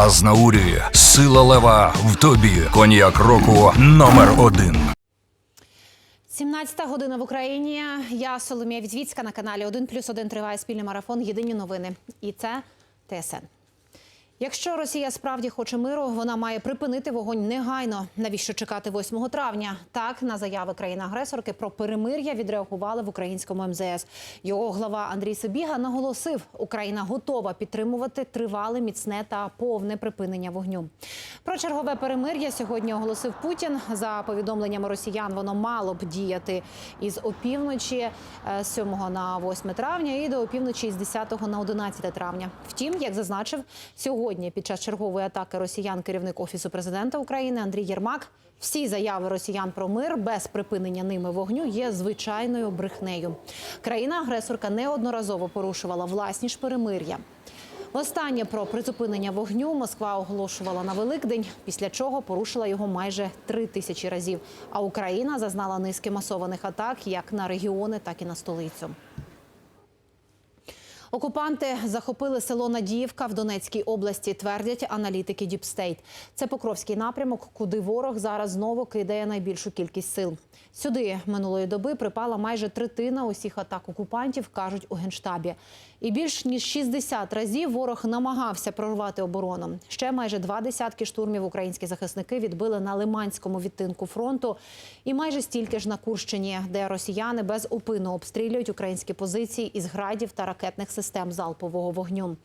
Азнаурі, сила лева в тобі. Коньяк року номер один. 17 година в Україні. Я Соломія Візвіцька на каналі 1 плюс 1 триває спільний марафон. Єдині новини. І це ТСН. Якщо Росія справді хоче миру, вона має припинити вогонь негайно. Навіщо чекати 8 травня? Так на заяви країни-агресорки про перемир'я відреагували в українському МЗС. Його глава Андрій Сибіга наголосив, Україна готова підтримувати тривале, міцне та повне припинення вогню. Про чергове перемир'я сьогодні оголосив Путін. За повідомленнями росіян, воно мало б діяти із опівночі е, з 7 на 8 травня і до опівночі з 10 на 11 травня. Втім, як зазначив сьогодні під час чергової атаки росіян керівник офісу президента України Андрій Єрмак. Всі заяви росіян про мир без припинення ними вогню є звичайною брехнею. Країна-агресорка неодноразово порушувала власні ж перемир'я. Востаннє про призупинення вогню Москва оголошувала на Великдень, після чого порушила його майже три тисячі разів. А Україна зазнала низки масованих атак як на регіони, так і на столицю. Окупанти захопили село Надіївка в Донецькій області, твердять аналітики Діпстейт. Це Покровський напрямок, куди ворог зараз знову кидає найбільшу кількість сил. Сюди минулої доби припала майже третина усіх атак окупантів, кажуть у генштабі. І більш ніж 60 разів ворог намагався прорвати оборону. Ще майже два десятки штурмів українські захисники відбили на Лиманському відтинку фронту, і майже стільки ж на Курщині, де росіяни безупинно обстрілюють українські позиції із градів та ракетних систем залпового вогню.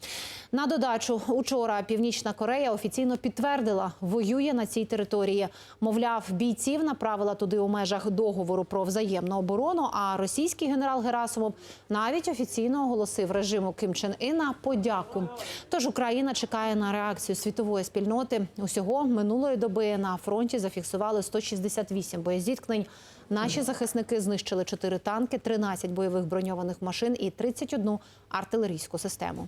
На додачу, учора Північна Корея офіційно підтвердила, воює на цій території. Мовляв, бійців направила туди у межах договору про взаємну оборону. А російський генерал Герасимов навіть офіційно оголосив режиму Ким Чен Іна подяку. Тож Україна чекає на реакцію світової спільноти. Усього минулої доби на фронті зафіксували 168 боєзіткнень. Наші захисники знищили 4 танки, 13 бойових броньованих машин і 31 артилерійську систему.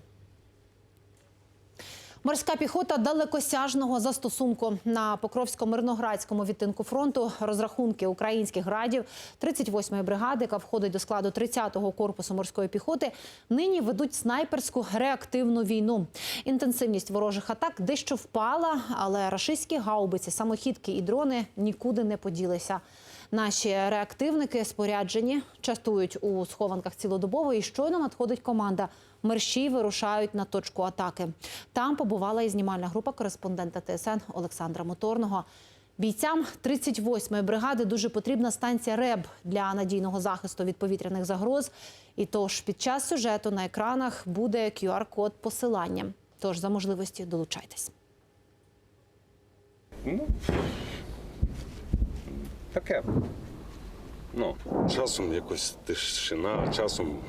Морська піхота далекосяжного застосунку на Покровсько-Мирноградському відтинку фронту. Розрахунки українських градів 38-ї бригади, яка входить до складу 30-го корпусу морської піхоти, нині ведуть снайперську реактивну війну. Інтенсивність ворожих атак дещо впала, але рашистські гаубиці, самохідки і дрони нікуди не поділися. Наші реактивники споряджені, частують у схованках цілодобово і щойно надходить команда. Мерщі вирушають на точку атаки. Там побувала і знімальна група кореспондента ТСН Олександра Моторного. Бійцям 38-ї бригади дуже потрібна станція РЕБ для надійного захисту від повітряних загроз. І тож під час сюжету на екранах буде QR-код посилання. Тож за можливості долучайтесь. Ну, таке. Ну, часом якось тишина, часом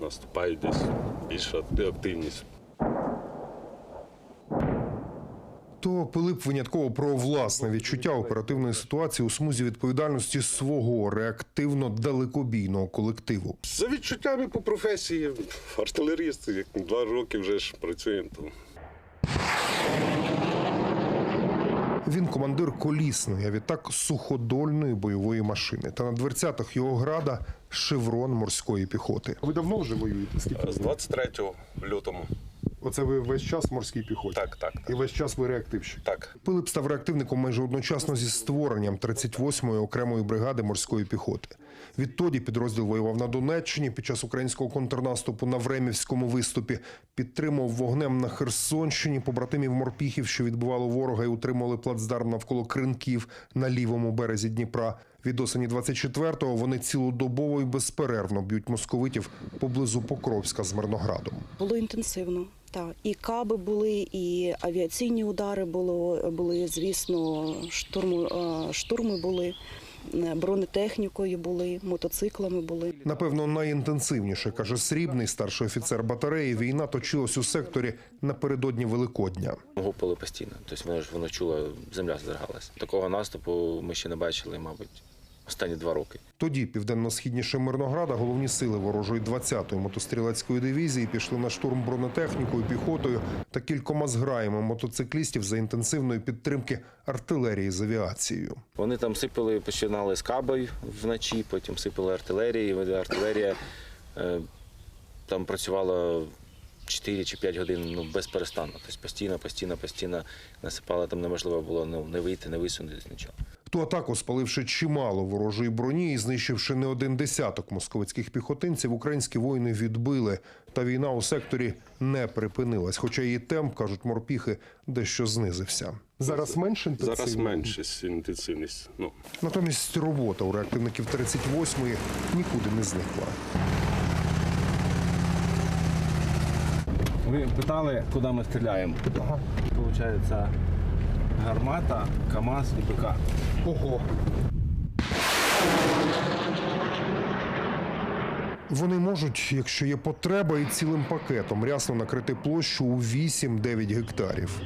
наступає десь більша активність. То Пилип винятково про власне відчуття оперативної ситуації у смузі відповідальності свого реактивно далекобійного колективу. За відчуттями по професії, артилеріст, як два роки вже ж працюємо. То Він командир колісної, а відтак суходольної бойової машини. Та на дверцятах його града шеврон морської піхоти. Ви давно вже воюєте? Скільки? з 23 лютому. Оце ви весь час в морській піхоті. Так, так, І весь час ви реактивщик. Так. Пилип став реактивником майже одночасно зі створенням 38-ї окремої бригади морської піхоти. Відтоді підрозділ воював на Донеччині під час українського контрнаступу на Времівському виступі, підтримував вогнем на Херсонщині побратимів морпіхів, що відбивало ворога і утримували плацдарм навколо кринків на лівому березі Дніпра. Від осені 24-го вони цілодобово і безперервно б'ють московитів поблизу Покровська з Мирноградом. Було інтенсивно. Так, і каби були, і авіаційні удари було, були, звісно, штурми, е, штурми були, бронетехнікою були, мотоциклами були. Напевно, найінтенсивніше, каже Срібний, старший офіцер батареї. Війна точилась у секторі напередодні Великодня. Гупали постійно. Тобто воно ж воно чуло, земля здригалась. Такого наступу ми ще не бачили, мабуть, останні два роки. Тоді південно-східніше Мирнограда головні сили ворожої 20-ї мотострілецької дивізії пішли на штурм бронетехнікою, піхотою та кількома зграями мотоциклістів за інтенсивної підтримки артилерії з авіацією. Вони там сипали, починали з кабель вночі, потім сипали артилерії. Артилерія е, там працювала 4 чи 5 годин ну, безперестанно. Тобто постійно, постійно, постійно насипали, там неможливо було ну, не вийти, не висунутися, нічого. Ту атаку, спаливши чимало ворожої броні і знищивши не один десяток московицьких піхотинців, українські воїни відбили. Та війна у секторі не припинилась. Хоча її темп, кажуть морпіхи, дещо знизився. Зараз менше Зараз менше інтенсивність. Ну, Натомість робота у реактивників 38-ї нікуди не зникла. Ви питали, куди ми стріляємо. Ага. Получається гармата, КАМАЗ і БК. Ого. Вони можуть, якщо є потреба, і цілим пакетом рясно накрити площу у 8-9 гектарів.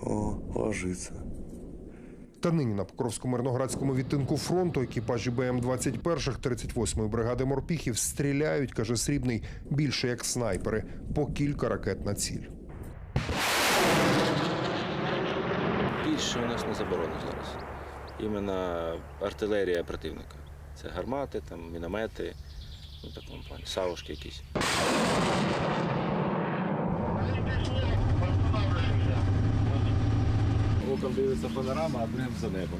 О, ложится. Та нині на Покровсько-Мирноградському відтинку фронту екіпажі БМ-21 38-ї бригади морпіхів стріляють, каже Срібний, більше як снайпери, по кілька ракет на ціль. Більше у нас не заборонено зараз. Іменно артилерія противника. Це гармати, там, міномети, ну, такому плані, савушки якісь. Оком дивиться панорама, а другим за небом.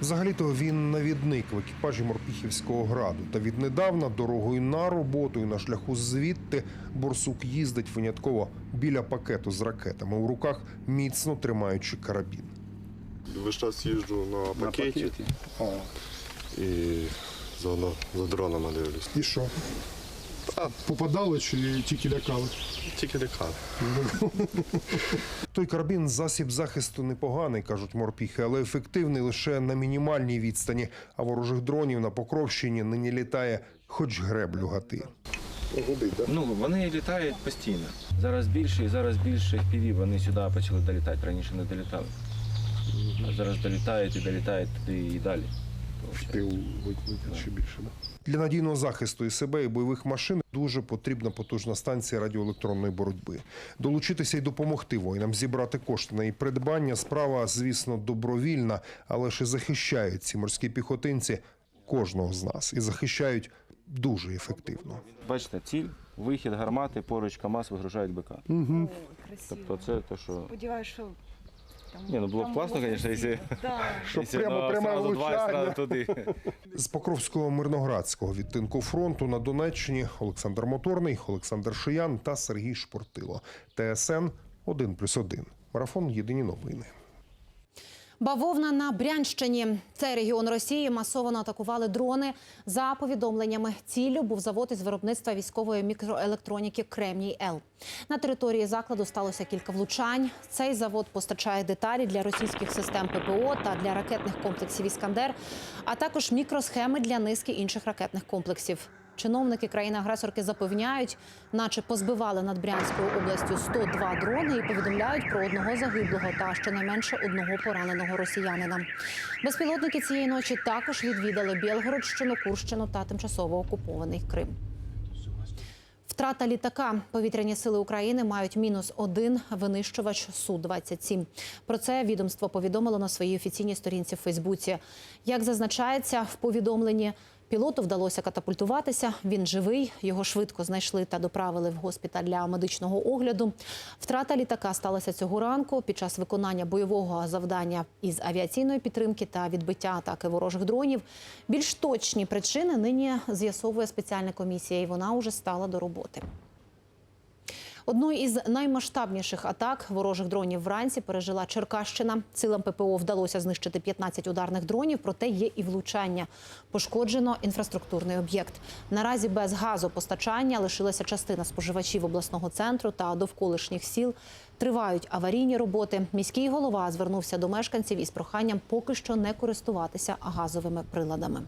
Взагалі-то він навідник в екіпажі Морпіхівського граду. Та віднедавна дорогою на роботу і на шляху звідти борсук їздить винятково біля пакету з ракетами у руках, міцно тримаючи карабін. весь час їжджу на пакеті і заодно за дронами дивлюсь. І що? Попадали чи тільки лякали? Тільки лякали. Той карабін засіб захисту непоганий, кажуть морпіхи, але ефективний лише на мінімальній відстані. А ворожих дронів на Покровщині нині літає хоч греблю гати. Ну, вони літають постійно. Зараз більше і зараз більше піві вони сюди почали долітати. Раніше не долітали. А зараз долітають і долітають туди і далі. Ще більше. Для надійного захисту і себе і бойових машин дуже потрібна потужна станція радіоелектронної боротьби. Долучитися і допомогти воїнам зібрати кошти на її придбання. Справа, звісно, добровільна, але ж і захищають ці морські піхотинці кожного з нас і захищають дуже ефективно. Бачите, ціль, вихід гармати, поруч КАМАЗ вигружають БК. Красиво. Тобто це те, що. Сподіваюсь, що там, Ні, ну було б там класно, буде звісно, якщо, Да. Щоб якщо, прямо ну, пряме сразу два і влучання. сразу туди. З Покровського мирноградського відтинку фронту на Донеччині Олександр Моторний, Олександр Шиян та Сергій Шпортило. ТСН 1+,1. Марафон Єдині новини. Бавовна на Брянщині. Цей регіон Росії масово атакували дрони. За повідомленнями, ціллю був завод із виробництва військової мікроелектроніки Кремній Л. На території закладу сталося кілька влучань. Цей завод постачає деталі для російських систем ППО та для ракетних комплексів Іскандер, а також мікросхеми для низки інших ракетних комплексів. Чиновники країни-агресорки запевняють, наче позбивали над Брянською областю 102 дрони і повідомляють про одного загиблого та щонайменше одного пораненого росіянина. Безпілотники цієї ночі також відвідали Білгородщину, Курщину та тимчасово окупований Крим. Втрата літака. Повітряні сили України мають мінус один винищувач Су-27. Про це відомство повідомило на своїй офіційній сторінці в Фейсбуці. Як зазначається в повідомленні, пілоту вдалося катапультуватися. Він живий. Його швидко знайшли та доправили в госпіталь для медичного огляду. Втрата літака сталася цього ранку під час виконання бойового завдання із авіаційної підтримки та відбиття атаки ворожих дронів. Більш точні причини нині з'ясовує спеціальна комісія, і вона уже стала до роботи. Одну із наймасштабніших атак ворожих дронів вранці пережила Черкащина. Силам ППО вдалося знищити 15 ударних дронів, проте є і влучання. Пошкоджено інфраструктурний об'єкт. Наразі без газопостачання лишилася частина споживачів обласного центру та довколишніх сіл. Тривають аварійні роботи. Міський голова звернувся до мешканців із проханням поки що не користуватися газовими приладами.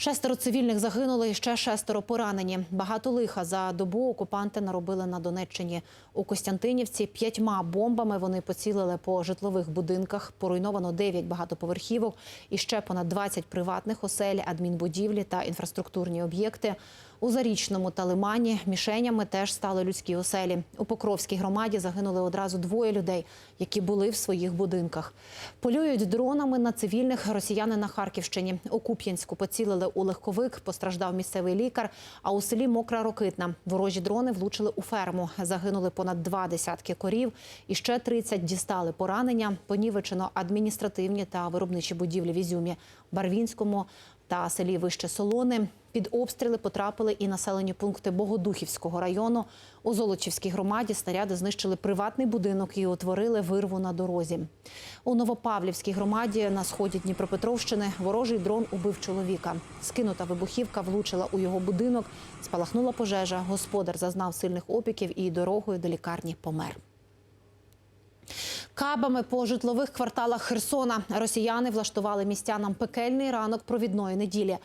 Шестеро цивільних загинули, ще шестеро поранені. Багато лиха за добу окупанти наробили на Донеччині. У Костянтинівці п'ятьма бомбами вони поцілили по житлових будинках. Поруйновано 9 багатоповерхівок і ще понад 20 приватних осель, адмінбудівлі та інфраструктурні об'єкти. У Зарічному та Лимані мішенями теж стали людські оселі. У Покровській громаді загинули одразу двоє людей, які були в своїх будинках. Полюють дронами на цивільних росіяни на Харківщині. У Куп'янську поцілили у легковик, постраждав місцевий лікар. А у селі Мокра Рокитна ворожі дрони влучили у ферму. Загинули понад два десятки корів. І ще 30 дістали поранення. Понівечено адміністративні та виробничі будівлі в Ізюмі, Барвінському та селі Вище Солони. Під обстріли потрапили і населені пункти Богодухівського району. У Золочівській громаді снаряди знищили приватний будинок і утворили вирву на дорозі. У Новопавлівській громаді на сході Дніпропетровщини ворожий дрон убив чоловіка. Скинута вибухівка влучила у його будинок, спалахнула пожежа. Господар зазнав сильних опіків і дорогою до лікарні помер. Кабами по житлових кварталах Херсона росіяни влаштували містянам пекельний ранок провідної неділі.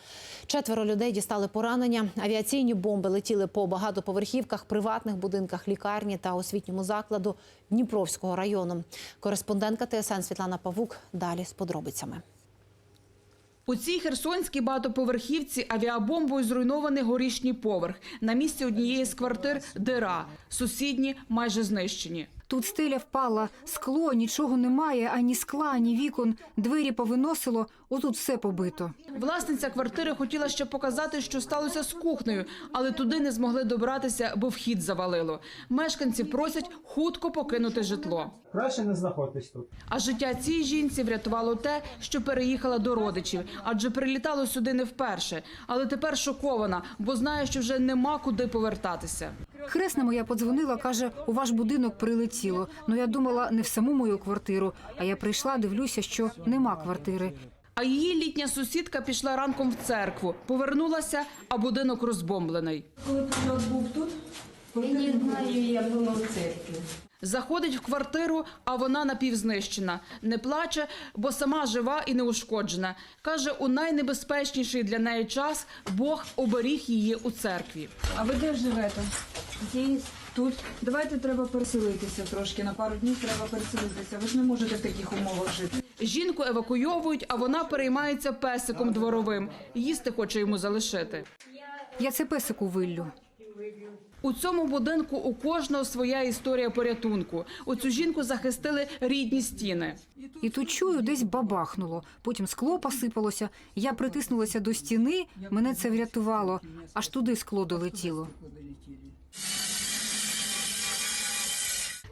Четверо людей дістали поранення. Авіаційні бомби летіли по багатоповерхівках, приватних будинках, лікарні та освітньому закладу Дніпровського району. Кореспондентка ТСН Світлана Павук далі з подробицями. У цій херсонській багатоповерхівці авіабомбою зруйнований горішній поверх. На місці однієї з квартир дира. Сусідні майже знищені. Тут стеля впала, скло, нічого немає, ані скла, ані вікон. Двері повиносило, отут все побито. Власниця квартири хотіла ще показати, що сталося з кухнею, але туди не змогли добратися, бо вхід завалило. Мешканці просять хутко покинути житло. Краще не знаходитись тут. А життя цій жінці врятувало те, що переїхала до родичів, адже прилітало сюди не вперше. Але тепер шокована, бо знає, що вже нема куди повертатися. Хресна моя подзвонила, каже, у ваш будинок прилетіло. Ну я думала, не в саму мою квартиру. А я прийшла, дивлюся, що нема квартири. А її літня сусідка пішла ранком в церкву, повернулася, а будинок розбомблений. Коли прильот був тут, я не знаю, я була в церкві. Заходить в квартиру, а вона напівзнищена. Не плаче, бо сама жива і неушкоджена. Каже, у найнебезпечніший для неї час Бог оберіг її у церкві. А ви де живете? Здесь, тут. Давайте треба переселитися трошки. На пару днів треба переселитися. Ви ж не можете в таких умовах жити. Жінку евакуйовують, а вона переймається песиком дворовим. Їсти хоче йому залишити. Я це песику виллю. У цьому будинку у кожного своя історія порятунку. У цю жінку захистили рідні стіни. І тут чую, десь бабахнуло. Потім скло посипалося. Я притиснулася до стіни, мене це врятувало. Аж туди скло долетіло.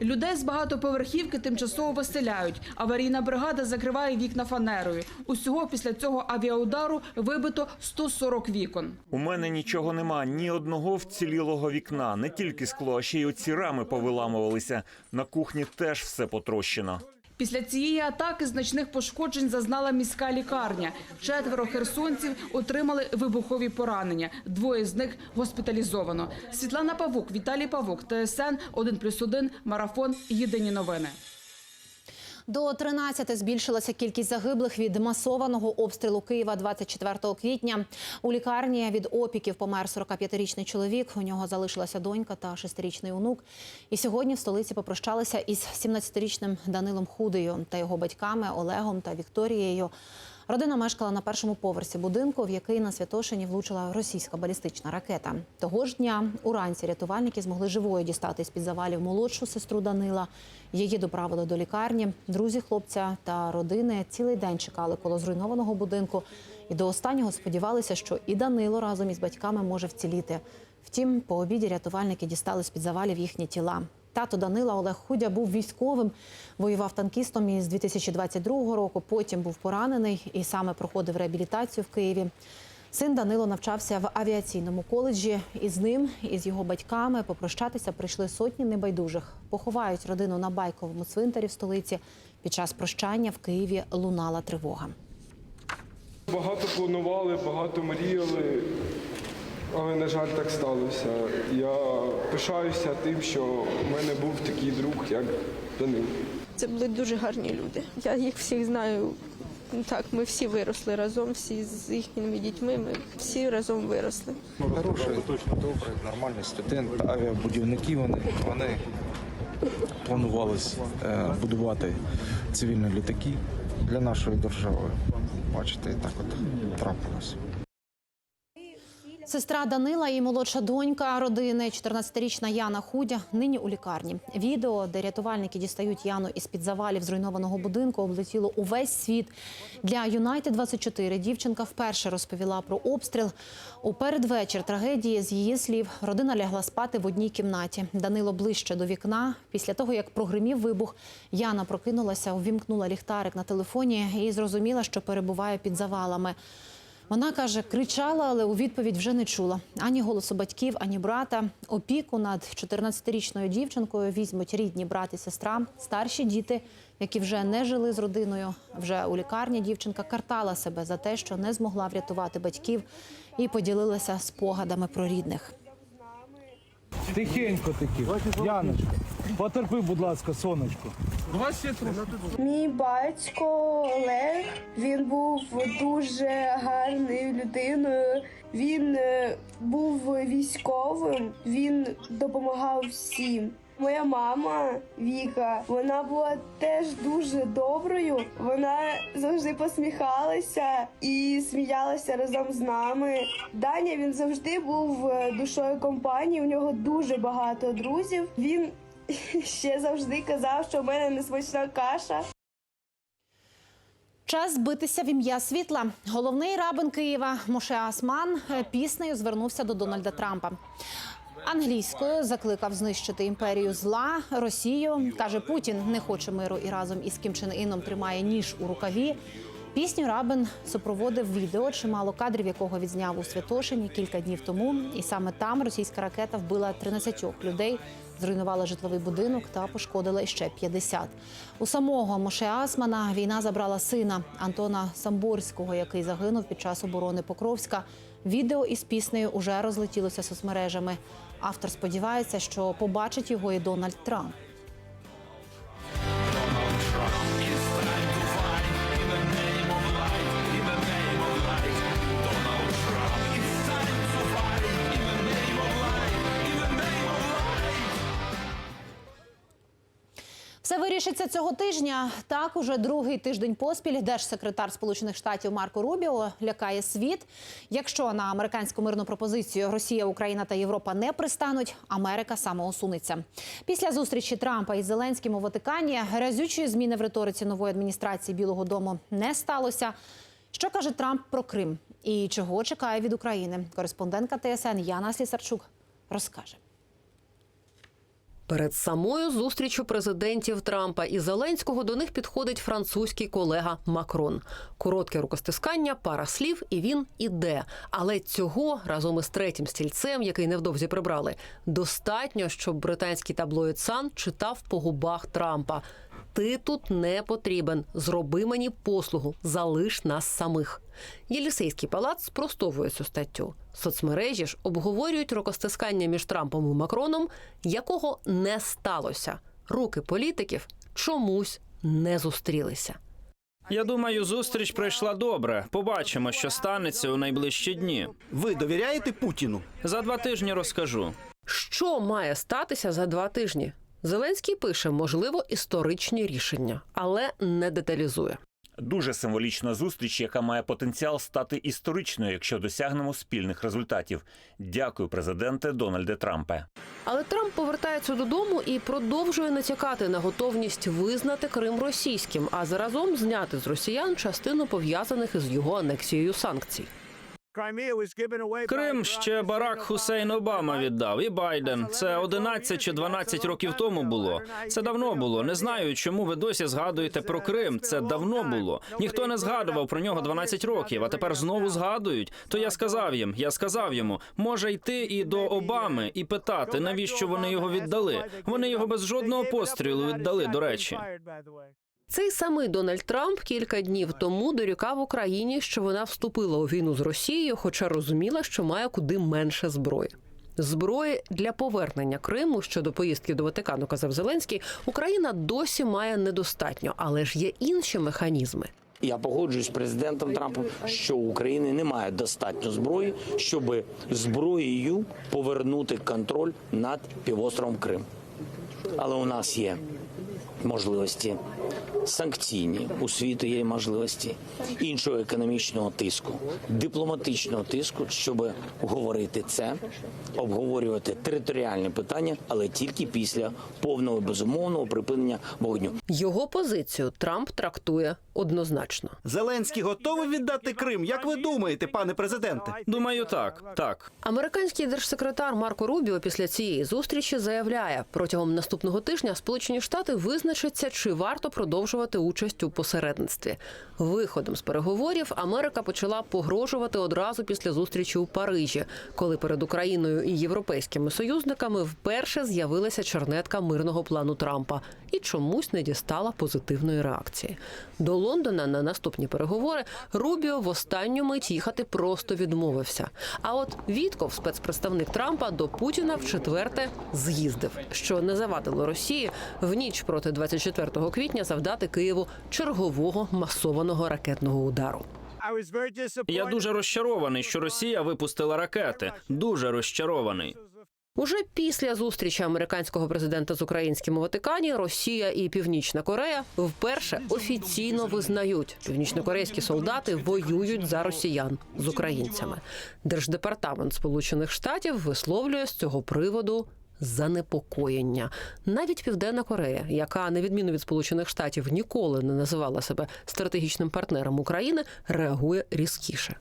Людей з багатоповерхівки тимчасово виселяють. Аварійна бригада закриває вікна фанерою. Усього після цього авіаудару вибито 140 вікон. У мене нічого нема, ні одного вцілілого вікна. Не тільки скло, а ще й оці рами повиламувалися. На кухні теж все потрощено. Після цієї атаки значних пошкоджень зазнала міська лікарня. Четверо херсонців отримали вибухові поранення. Двоє з них госпіталізовано. Світлана Павук, Віталій Павук, ТСН 1+,1, Марафон. Єдині новини. До 13 збільшилася кількість загиблих від масованого обстрілу Києва 24 квітня. У лікарні від опіків помер 45-річний чоловік. У нього залишилася донька та 6-річний онук. І сьогодні в столиці попрощалися із 17-річним Данилом Худею та його батьками Олегом та Вікторією. Родина мешкала на першому поверсі будинку, в який на Святошині влучила російська балістична ракета. Того ж дня уранці рятувальники змогли живою дістати з під завалів молодшу сестру Данила. Її доправили до лікарні. Друзі хлопця та родини цілий день чекали коло зруйнованого будинку і до останнього сподівалися, що і Данило разом із батьками може вціліти. Втім, по обіді рятувальники дістали з під завалів їхні тіла. Тато Данила Олег Худя був військовим, воював танкістом із 2022 року. Потім був поранений і саме проходив реабілітацію в Києві. Син Данило навчався в авіаційному коледжі. І з ним, і з його батьками попрощатися прийшли сотні небайдужих. Поховають родину на байковому цвинтарі в столиці. Під час прощання в Києві лунала тривога. Багато планували, багато мріяли, але, на жаль, так сталося. Я пишаюся тим, що в мене був такий друг, як Данил. Це були дуже гарні люди. Я їх всіх знаю. Так, ми всі виросли разом, всі з їхніми дітьми. Ми всі разом виросли. Хороший, добрий, нормальний студент, авіабудівники вони. Вони планувалися е, будувати цивільні літаки для нашої держави. Бачите, і так от трапилось. Сестра Данила і молодша донька родини, 14-річна Яна Худя, нині у лікарні. Відео, де рятувальники дістають Яну із під завалів зруйнованого будинку, облетіло увесь світ. Для Юнайтед 24 дівчинка вперше розповіла про обстріл. У передвечір трагедії, з її слів, родина лягла спати в одній кімнаті. Данило ближче до вікна. Після того, як прогримів вибух, Яна прокинулася, увімкнула ліхтарик на телефоні і зрозуміла, що перебуває під завалами. Вона каже, кричала, але у відповідь вже не чула ані голосу батьків, ані брата. Опіку над 14-річною дівчинкою візьмуть рідні брат і сестра, старші діти, які вже не жили з родиною. Вже у лікарні дівчинка картала себе за те, що не змогла врятувати батьків, і поділилася спогадами про рідних. Тихенько таки. Яночка, потерпи, будь ласка, сонечко. Давай. Мій батько Олег він був дуже гарною людиною. Він е, був військовим, він допомагав всім. Моя мама Віка, вона була теж дуже доброю. Вона завжди посміхалася і сміялася разом з нами. Даня він завжди був е, душою компанії. У нього дуже багато друзів. Він ще завжди казав, що в мене несмачна каша. Час збитися в ім'я світла. Головний рабин Києва Моше Асман е, піснею звернувся до Дональда Трампа. Англійською закликав знищити імперію зла Росію. каже Путін не хоче миру і разом із Кім Чен Іном тримає ніж у рукаві. Пісню Рабин супроводив відео, чимало кадрів якого відзняв у Святошині кілька днів тому. І саме там російська ракета вбила 13 людей, зруйнувала житловий будинок та пошкодила ще 50. У самого Моше Асмана війна забрала сина Антона Самборського, який загинув під час оборони Покровська. Відео із піснею уже розлетілося соцмережами. Автор сподівається, що побачить його і Дональд Трамп. Все вирішиться цього тижня. Так, уже другий тиждень поспіль держсекретар Сполучених Штатів Марко Рубіо лякає світ. Якщо на американську мирну пропозицію Росія, Україна та Європа не пристануть, Америка самоусунеться. Після зустрічі Трампа із Зеленським у Ватикані разючої зміни в риториці нової адміністрації Білого Дому не сталося. Що каже Трамп про Крим і чого чекає від України? Кореспондентка ТСН Яна Слісарчук розкаже. Перед самою зустрічю президентів Трампа і Зеленського до них підходить французький колега Макрон. Коротке рукостискання, пара слів, і він іде. Але цього разом із третім стільцем, який невдовзі прибрали, достатньо, щоб британський таблоїд Сан читав по губах Трампа. Ти тут не потрібен. Зроби мені послугу, залиш нас самих. Єлісейський палац спростовує цю статтю. Соцмережі ж обговорюють рукостискання між Трампом і Макроном, якого не сталося. Руки політиків чомусь не зустрілися. Я думаю, зустріч пройшла добре. Побачимо, що станеться у найближчі дні. Ви довіряєте Путіну? За два тижні розкажу. Що має статися за два тижні? Зеленський пише, можливо, історичні рішення, але не деталізує. Дуже символічна зустріч, яка має потенціал стати історичною, якщо досягнемо спільних результатів. Дякую, президенте Дональде Трампе. Але Трамп повертається додому і продовжує натякати на готовність визнати Крим російським, а заразом зняти з росіян частину пов'язаних із його анексією санкцій. Крим ще Барак Хусейн Обама віддав і Байден. Це 11 чи 12 років тому було. Це давно було. Не знаю, чому ви досі згадуєте про Крим. Це давно було. Ніхто не згадував про нього 12 років, а тепер знову згадують. То я сказав їм, я сказав йому, може йти і до Обами і питати, навіщо вони його віддали. Вони його без жодного пострілу віддали. До речі. Цей самий Дональд Трамп кілька днів тому дорікав Україні, що вона вступила у війну з Росією, хоча розуміла, що має куди менше зброї. Зброї для повернення Криму щодо поїздки до Ватикану, казав Зеленський, Україна досі має недостатньо, але ж є інші механізми. Я погоджуюсь з президентом Трампом, що у України немає достатньо зброї, щоб зброєю повернути контроль над півостровом Крим. Але у нас є можливості санкційні у світу є можливості іншого економічного тиску, дипломатичного тиску, щоб говорити це, обговорювати територіальні питання, але тільки після повного безумовного припинення вогню. Його позицію Трамп трактує однозначно. Зеленський готовий віддати Крим. Як ви думаєте, пане президенте? Думаю, так. Так. Американський держсекретар Марко Рубіо після цієї зустрічі заявляє, протягом наступного тижня Сполучені Штати визначаться, чи варто продовжувати участь у посередництві. Виходом з переговорів Америка почала погрожувати одразу після зустрічі у Парижі, коли перед Україною і європейськими союзниками вперше з'явилася чернетка мирного плану Трампа і чомусь не дістала позитивної реакції. До Лондона на наступні переговори Рубіо в останню мить їхати просто відмовився. А от Вітков, спецпредставник Трампа, до Путіна в четверте з'їздив, що не завадило Росії в ніч проти 24 квітня завдати Києву чергового масованого ракетного удару. Я дуже розчарований, що Росія випустила ракети. Дуже розчарований. Уже після зустрічі американського президента з українським у Ватикані Росія і Північна Корея вперше офіційно визнають, північнокорейські солдати воюють за росіян з українцями. Держдепартамент Сполучених Штатів висловлює з цього приводу. Занепокоєння навіть Південна Корея, яка на відміну від Сполучених Штатів ніколи не називала себе стратегічним партнером України, реагує різкіше.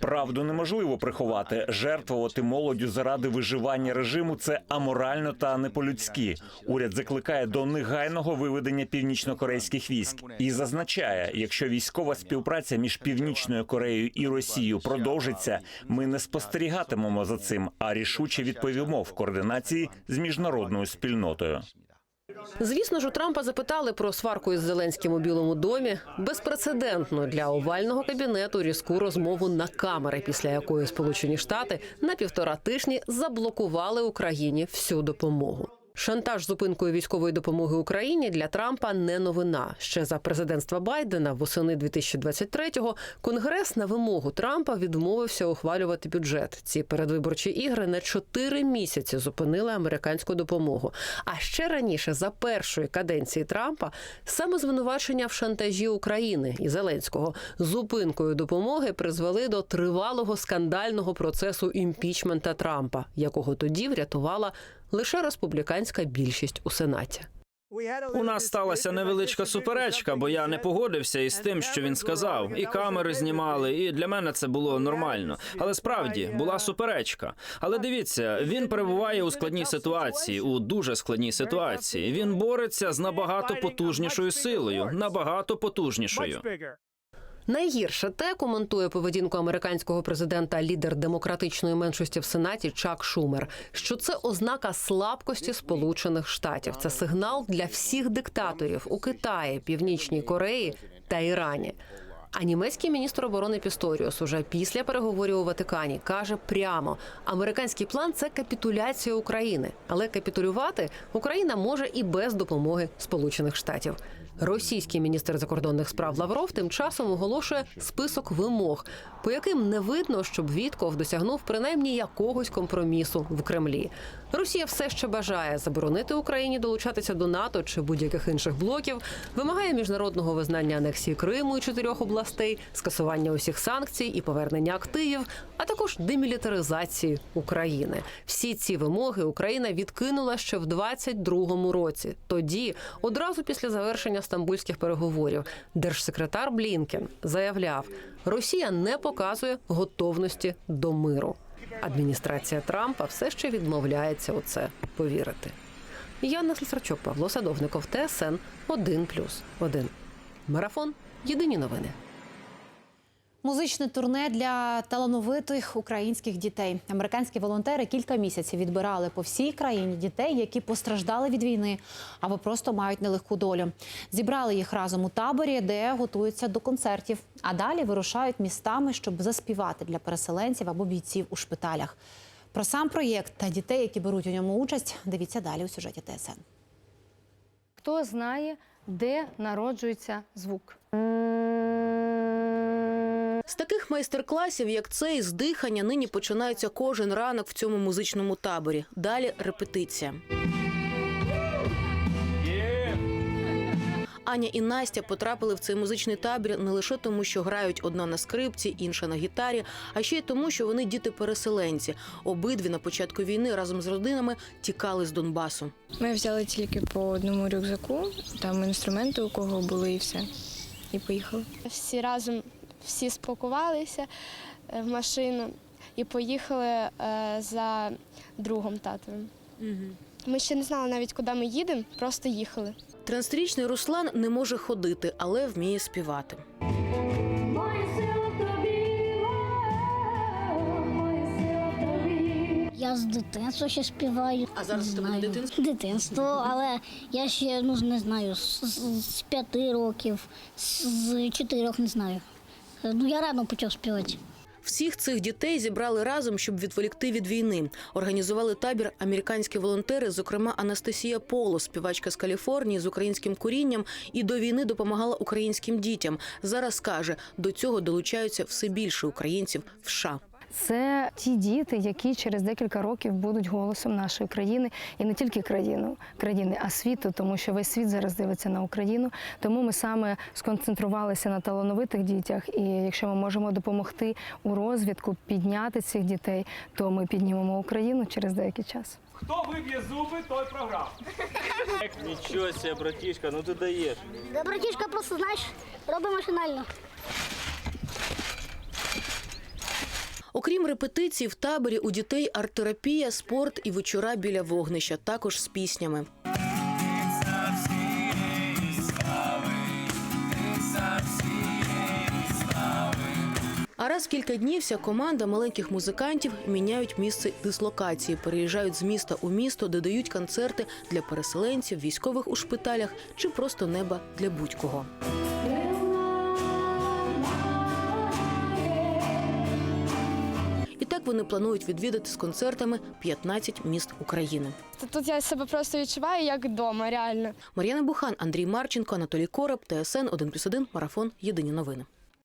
Правду неможливо приховати. Жертвувати молоддю заради виживання режиму це аморально та не по-людськи. Уряд закликає до негайного виведення північнокорейських військ і зазначає, якщо військова співпраця між північною Кореєю і Росією продовжиться, ми не спостерігатимемо за цим, а рішуче відповімо в координації з міжнародною спільнотою. Звісно ж, у Трампа запитали про сварку із Зеленським у Білому домі. Безпрецедентну для овального кабінету різку розмову на камери, після якої Сполучені Штати на півтора тижні заблокували Україні всю допомогу. Шантаж зупинкою військової допомоги Україні для Трампа не новина. Ще за президентства Байдена восени 2023-го Конгрес на вимогу Трампа відмовився ухвалювати бюджет. Ці передвиборчі ігри на чотири місяці зупинили американську допомогу. А ще раніше, за першої каденції Трампа, саме звинувачення в шантажі України і Зеленського зупинкою допомоги призвели до тривалого скандального процесу імпічмента Трампа, якого тоді врятувала лише республіканська більшість у сенаті. У нас сталася невеличка суперечка, бо я не погодився із тим, що він сказав. І камери знімали, і для мене це було нормально. Але справді була суперечка. Але дивіться, він перебуває у складній ситуації, у дуже складній ситуації. Він бореться з набагато потужнішою силою, набагато потужнішою. Найгірше те коментує поведінку американського президента лідер демократичної меншості в сенаті Чак Шумер. Що це ознака слабкості Сполучених Штатів. Це сигнал для всіх диктаторів у Китаї, Північній Кореї та Ірані. А німецький міністр оборони Пісторіус уже після переговорів у Ватикані каже прямо: американський план це капітуляція України, але капітулювати Україна може і без допомоги Сполучених Штатів. Російський міністр закордонних справ Лавров тим часом оголошує список вимог, по яким не видно, щоб Вітков досягнув принаймні якогось компромісу в Кремлі. Росія все ще бажає заборонити Україні долучатися до НАТО чи будь-яких інших блоків, вимагає міжнародного визнання анексії Криму і чотирьох областей, скасування усіх санкцій і повернення активів, а також демілітаризації України. Всі ці вимоги Україна відкинула ще в 22-му році. Тоді, одразу після завершення стамбульських переговорів, держсекретар Блінкен заявляв, Росія не показує готовності до миру. Адміністрація Трампа все ще відмовляється у це повірити. Яна Слісарчук, Павло Садовников, ТСН 1+,1. Марафон. Єдині новини. Музичне турне для талановитих українських дітей. Американські волонтери кілька місяців відбирали по всій країні дітей, які постраждали від війни або просто мають нелегку долю. Зібрали їх разом у таборі, де готуються до концертів. А далі вирушають містами, щоб заспівати для переселенців або бійців у шпиталях. Про сам проєкт та дітей, які беруть у ньому участь, дивіться далі у сюжеті ТСН. Хто знає, де народжується звук? З таких майстер-класів, як цей, з дихання нині починається кожен ранок в цьому музичному таборі. Далі репетиція. Аня і Настя потрапили в цей музичний табір не лише тому, що грають одна на скрипці, інша на гітарі, а ще й тому, що вони діти-переселенці. Обидві на початку війни разом з родинами тікали з Донбасу. Ми взяли тільки по одному рюкзаку, там інструменти у кого були і все. І поїхали. Всі разом всі спакувалися е, в машину і поїхали е, за другом татовим. Ми ще не знали навіть, куди ми їдемо, просто їхали. 13-річний Руслан не може ходити, але вміє співати. Я з дитинства ще співаю. А зараз у тебе дитинство? Дитинство, але я ще ну не знаю, з, з- з п'яти років, з, з чотирьох не знаю. Ну я рано почав співати. Всіх цих дітей зібрали разом, щоб відволікти від війни. Організували табір американські волонтери, зокрема Анастасія Поло, співачка з Каліфорнії з українським корінням, і до війни допомагала українським дітям. Зараз каже, до цього долучаються все більше українців в США. Це ті діти, які через декілька років будуть голосом нашої країни і не тільки країну, країни, а світу, тому що весь світ зараз дивиться на Україну. Тому ми саме сконцентрувалися на талановитих дітях. І якщо ми можемо допомогти у розвідку підняти цих дітей, то ми піднімемо Україну через деякий час. Хто виб'є зуби, той програв. Нічого себе, братішка, ну ти даєш. Да, братішка, просто знаєш, робимо машинально. Окрім репетицій, в таборі у дітей арт-терапія, спорт і вечора біля вогнища, також з піснями. А раз в кілька днів вся команда маленьких музикантів міняють місце дислокації, переїжджають з міста у місто, де дають концерти для переселенців, військових у шпиталях чи просто неба для будь-кого. Так вони планують відвідати з концертами 15 міст України. Тут я себе просто відчуваю як вдома, реально. Мар'яна Бухан, Андрій Марченко, Анатолій Короб, ТСН 1+,1, Марафон. Єдині новини.